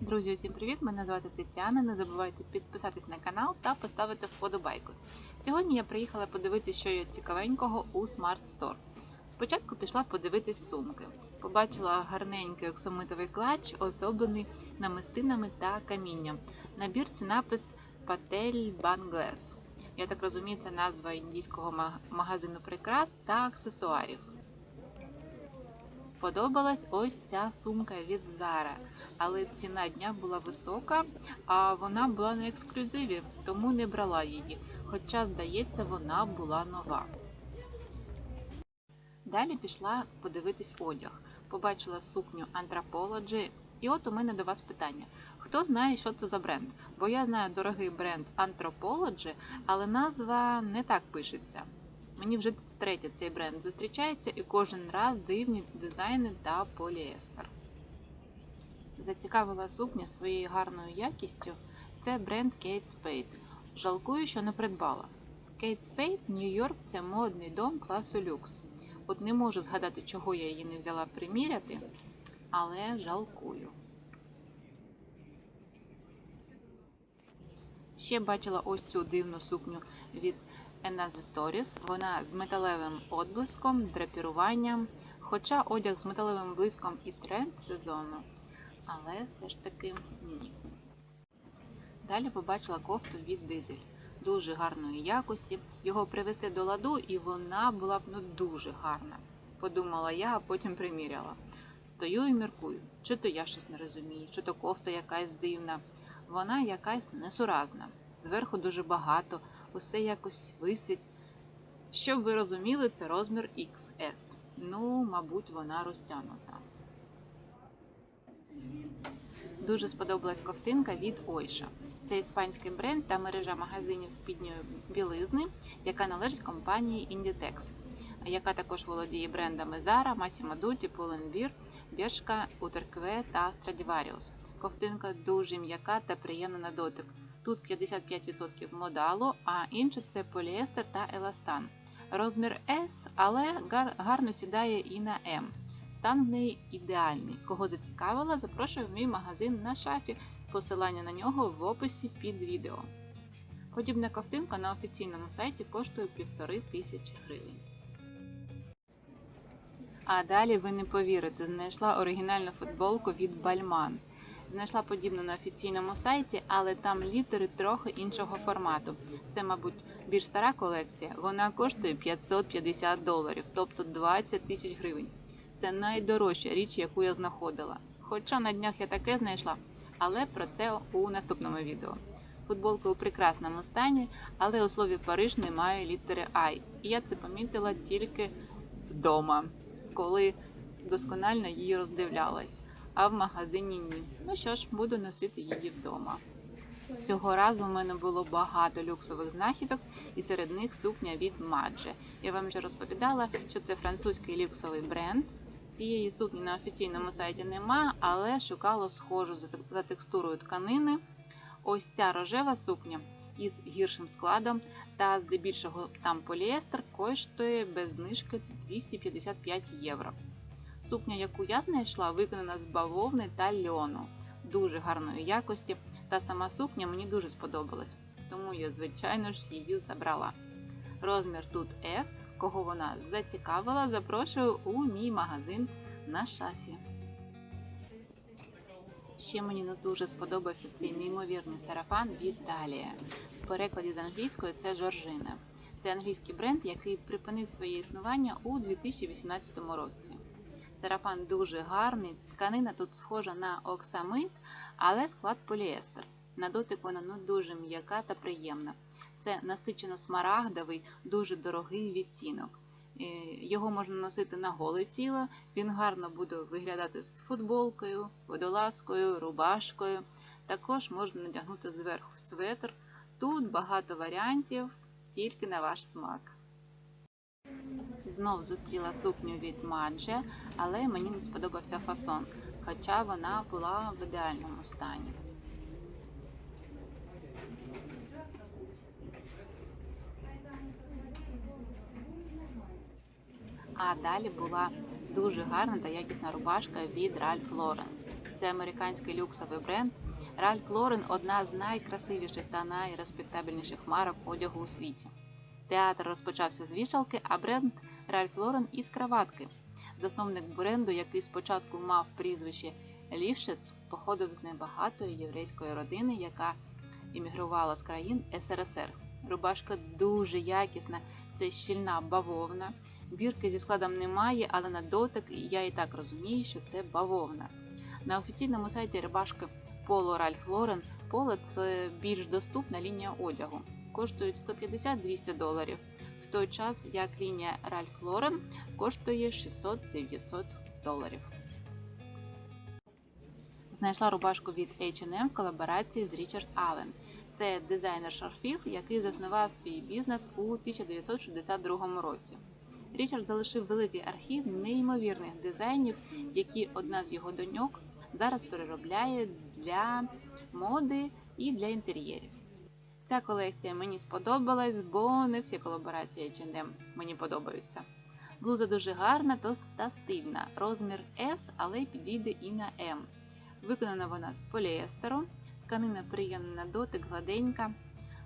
Друзі, усім привіт! Мене звати Тетяна. Не забувайте підписатись на канал та поставити вподобайку. Сьогодні я приїхала подивитися, що є цікавенького у Smart Store. Спочатку пішла подивитись сумки. Побачила гарненький оксамитовий клач, оздоблений намистинами та камінням. На бірці напис Патель Bangles. Я так розумію, це назва індійського магазину прикрас та аксесуарів. Сподобалась ось ця сумка від Zara, але ціна дня була висока, а вона була на ексклюзиві, тому не брала її. Хоча, здається, вона була нова. Далі пішла подивитись одяг. Побачила сукню Anthropology. І от у мене до вас питання: хто знає, що це за бренд? Бо я знаю дорогий бренд Anthropology, але назва не так пишеться. Мені вже втретє цей бренд зустрічається і кожен раз дивні дизайни та поліестер. Зацікавила сукня своєю гарною якістю. Це бренд Kate Spade. Жалкую, що не придбала. Kate Spade, Нью-Йорк це модний дом класу люкс. От не можу згадати, чого я її не взяла приміряти, але жалкую. Ще бачила ось цю дивну сукню від Another Stories. Вона з металевим отблиском, драпіруванням. Хоча одяг з металевим блиском і тренд сезону, але все ж таки ні. Далі побачила кофту від дизель. Дуже гарної якості. Його привезти до ладу, і вона була б ну дуже гарна. Подумала я, а потім приміряла. Стою і міркую, чи то я щось не розумію, чи то кофта якась дивна. Вона якась несуразна. Зверху дуже багато, усе якось висить. Щоб ви розуміли, це розмір XS. Ну, мабуть, вона розтягнута. Дуже сподобалась ковтинка від Ойша. Це іспанський бренд та мережа магазинів спідньої білизни, яка належить компанії Inditex, яка також володіє брендами Zara, Massimo Dutti, Pull&Bear, Bershka, Uterque та Stradivarius. Ковтинка дуже м'яка та приємна на дотик. Тут 55% модалу, а інше це поліестер та еластан. Розмір S, але гарно сідає і на М. Стан в неї ідеальний. Кого зацікавила, запрошую в мій магазин на шафі. Посилання на нього в описі під відео. Подібна ковтинка на офіційному сайті коштує 1500 гривень. А далі ви не повірите, знайшла оригінальну футболку від Бальман. Знайшла подібну на офіційному сайті, але там літери трохи іншого формату. Це, мабуть, більш стара колекція. Вона коштує 550 доларів, тобто 20 тисяч гривень. Це найдорожча річ, яку я знаходила. Хоча на днях я таке знайшла, але про це у наступному відео. Футболка у прекрасному стані, але у слові Париж немає літери I. І я це помітила тільки вдома, коли досконально її роздивлялась, а в магазині ні. Ну що ж, буду носити її вдома. Цього разу в мене було багато люксових знахідок, і серед них сукня від Madge. Я вам вже розповідала, що це французький люксовий бренд. Цієї сукні на офіційному сайті нема, але шукала схожу за текстурою тканини. Ось ця рожева сукня із гіршим складом та здебільшого там поліестер коштує без знижки 255 євро. Сукня, яку я знайшла, виконана з бавовни та льону дуже гарної якості, та сама сукня мені дуже сподобалась, тому я, звичайно ж, її забрала. Розмір тут S, кого вона зацікавила, запрошую у мій магазин на шафі. Ще мені не дуже сподобався цей неймовірний сарафан від Талія. В перекладі з англійської це Жоржина. Це англійський бренд, який припинив своє існування у 2018 році. Сарафан дуже гарний, тканина тут схожа на оксамит, але склад поліестер. На дотик вона ну, дуже м'яка та приємна. Це насичено смарагдовий, дуже дорогий відтінок. Е, Його можна носити на голе тіло, він гарно буде виглядати з футболкою, водолазкою, рубашкою. Також можна надягнути зверху светр. Тут багато варіантів, тільки на ваш смак. Знов зустріла сукню від Madge, але мені не сподобався фасон, хоча вона була в ідеальному стані. А далі була дуже гарна та якісна рубашка від Ralph Lauren. це американський люксовий бренд. Ральф Лорен одна з найкрасивіших та найреспектабельніших марок одягу у світі. Театр розпочався з вішалки, а бренд Ральф Лорен із краватки. Засновник бренду, який спочатку мав прізвище Лівшиц, походив з небагатої єврейської родини, яка іммігрувала з країн СРСР. Рубашка дуже якісна, це щільна бавовна. Бірки зі складом немає, але на дотик я і так розумію, що це бавовна. На офіційному сайті рубашки Polo Ralph Lauren Polo – це більш доступна лінія одягу. Коштують 150-200 доларів, в той час як лінія Ralph Lauren коштує 600-900 доларів. Знайшла рубашку від H&M в колаборації з Річард Аллен. Це дизайнер шарфів, який заснував свій бізнес у 1962 році. Річард залишив великий архів неймовірних дизайнів, які одна з його доньок зараз переробляє для моди і для інтер'єрів. Ця колекція мені сподобалась, бо не всі колаборації H&M мені подобаються. Блуза дуже гарна та стильна, розмір S, але підійде і на M. Виконана вона з поліестеру, тканина приємна на дотик, гладенька.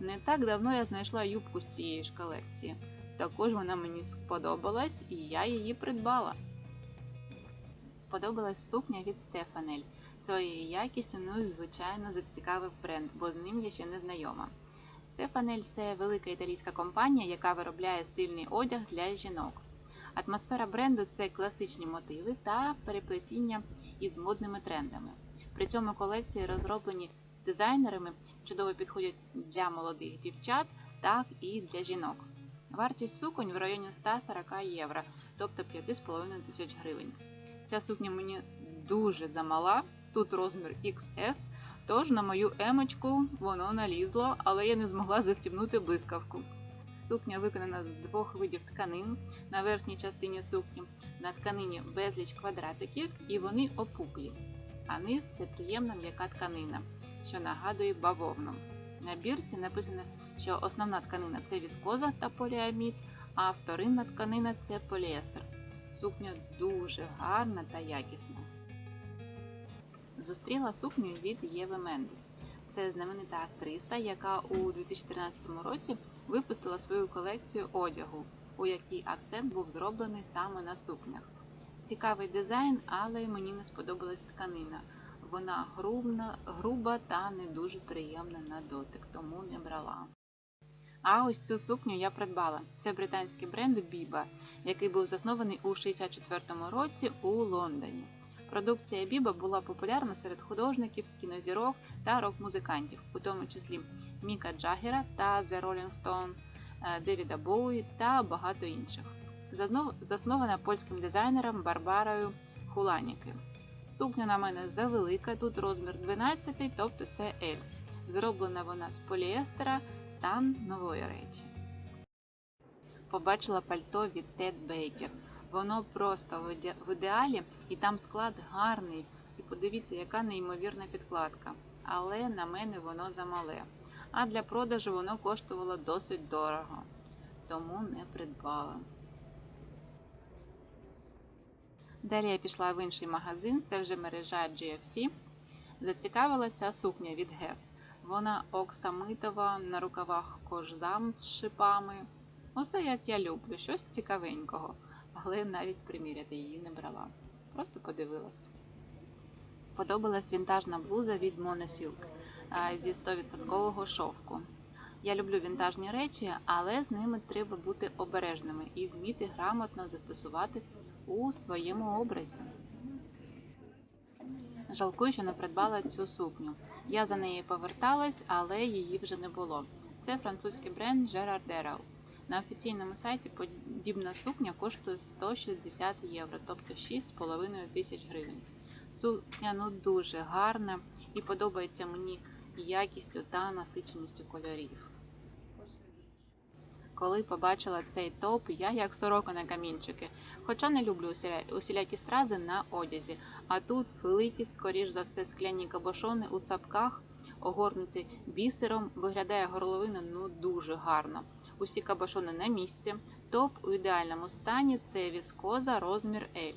Не так давно я знайшла юбку з цієї ж колекції. Також вона мені сподобалась і я її придбала. Сподобалась сукня від Стефанель. Своєю якістю, ну звичайно, зацікавив бренд, бо з ним я ще не знайома. Стефанель це велика італійська компанія, яка виробляє стильний одяг для жінок. Атмосфера бренду це класичні мотиви та переплетіння із модними трендами. При цьому колекції розроблені дизайнерами, чудово підходять для молодих дівчат, так і для жінок. Вартість суконь в районі 140 євро, тобто 5,5 тисяч гривень. Ця сукня мені дуже замала, тут розмір XS, тож на мою емочку воно налізло, але я не змогла застібнути блискавку. Сукня виконана з двох видів тканин на верхній частині сукні, на тканині безліч квадратиків і вони опуклі. А низ це приємна м'яка тканина, що нагадує бавовну. На бірці написано, що основна тканина це віскоза та поліамід, а вторинна тканина це поліестер. Сукня дуже гарна та якісна. Зустріла сукню від Єви Мендес. Це знаменита актриса, яка у 2013 році випустила свою колекцію одягу, у якій акцент був зроблений саме на сукнях. Цікавий дизайн, але мені не сподобалась тканина. Вона грубна, груба та не дуже приємна на дотик, тому не брала. А ось цю сукню я придбала. Це британський бренд Біба, який був заснований у 1964 році у Лондоні. Продукція Біба була популярна серед художників, кінозірок та рок-музикантів, у тому числі Міка Джаггера та The Rolling Stone, Девіда Боуї та багато інших. Заснована польським дизайнером Барбарою Хуланіки. Сукня на мене завелика, тут розмір 12, тобто це L. Зроблена вона з поліестера, стан нової речі. Побачила пальто від Ted Baker. Воно просто в ідеалі, і там склад гарний. І подивіться, яка неймовірна підкладка. Але на мене воно замале. А для продажу воно коштувало досить дорого, тому не придбала. Далі я пішла в інший магазин, це вже мережа GFC. Зацікавила ця сукня від Guess. Вона оксамитова, на рукавах кожзам з шипами. Усе як я люблю, щось цікавенького, але навіть приміряти її не брала. Просто подивилась. Сподобалась вінтажна блуза від Monosilk зі 100% шовку. Я люблю вінтажні речі, але з ними треба бути обережними і вміти грамотно застосувати у своєму образі. Жалкую, що не придбала цю сукню. Я за нею поверталась, але її вже не було. Це французький бренд Gerard Darrow. На офіційному сайті подібна сукня коштує 160 євро, тобто 6,5 тисяч гривень. Сукня ну дуже гарна і подобається мені якістю та насиченістю кольорів. Коли побачила цей топ, я як сорока на камінчики, хоча не люблю усілякі стрази на одязі. А тут великі, скоріш за все, скляні кабошони у цапках, огорнуті бісером, виглядає горловина ну дуже гарно. Усі кабошони на місці. Топ у ідеальному стані це віскоза розмір L.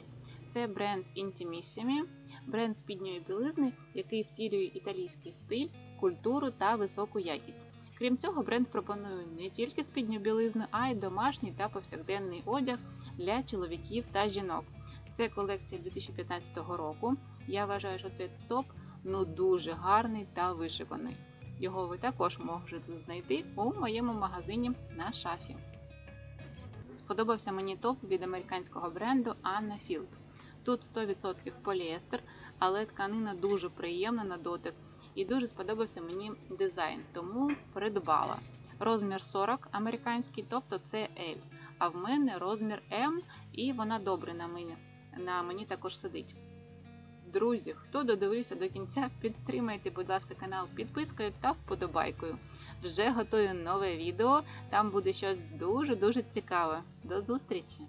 Це бренд Intimissimi. бренд спідньої білизни, який втілює італійський стиль, культуру та високу якість. Крім цього, бренд пропонує не тільки спідню білизну, а й домашній та повсякденний одяг для чоловіків та жінок. Це колекція 2015 року. Я вважаю, що цей топ ну дуже гарний та вишиканий. Його ви також можете знайти у моєму магазині на шафі. Сподобався мені топ від американського бренду Anna Field. Тут 100% поліестер, але тканина дуже приємна на дотик і дуже сподобався мені дизайн, тому придбала. Розмір 40 американський, тобто це L. А в мене розмір М, і вона добре на мені, на мені також сидить. Друзі, хто додивився до кінця, підтримайте, будь ласка, канал підпискою та вподобайкою. Вже готую нове відео, там буде щось дуже-дуже цікаве. До зустрічі!